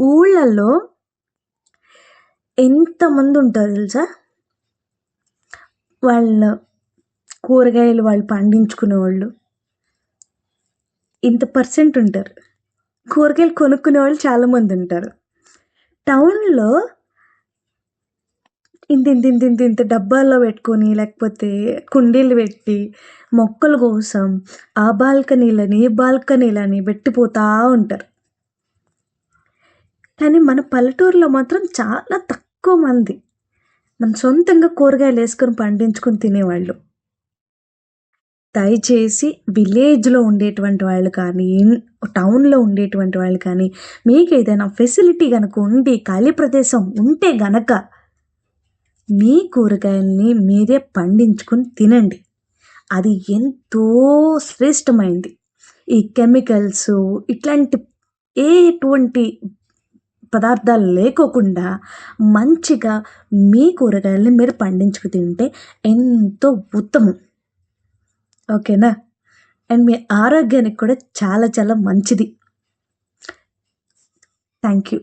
ఊళ్ళల్లో ఎంతమంది ఉంటారు తెలుసా? వాళ్ళ కూరగాయలు వాళ్ళు పండించుకునే వాళ్ళు ఇంత పర్సెంట్ ఉంటారు. కూరగాయలు కొనుక్కునే వాళ్ళు చాలామంది ఉంటారు. టౌన్లో ఇంత ఇంత ఇంత ఇంత ఇంత డబ్బాల్లో పెట్టుకొని లేకపోతే కుండీలు పెట్టి మొక్కల కోసం ఆ బాల్కనీలని బాల్కనీలని పెట్టిపోతూ ఉంటారు. కానీ మన పల్లెటూరులో మాత్రం చాలా తక్కువ మంది. మన సొంతంగా కూరగాయలు వేసుకొని పండించుకొని తినేవాళ్ళు. దయచేసి విలేజ్లో ఉండేటువంటి వాళ్ళు కానీ టౌన్లో ఉండేటువంటి వాళ్ళు కానీ మీకు ఏదైనా ఫెసిలిటీ కనుక ఉండి ఖాళీ ప్రదేశం ఉంటే గనక మీ కూరగాయల్ని మీరే పండించుకొని తినండి. అది ఎంతో శ్రేష్టమైంది. ఈ కెమికల్స్ ఇట్లాంటి ఎటువంటి పదార్థాలు లేకోకుండా మంచిగా మీ కూరగాయల్ని మీరు పండించుకు తింటే ఎంతో ఉత్తమం. ఓకేనా? అండ్ మీ ఆరోగ్యానికి కూడా చాలా చాలా మంచిది. Thank you.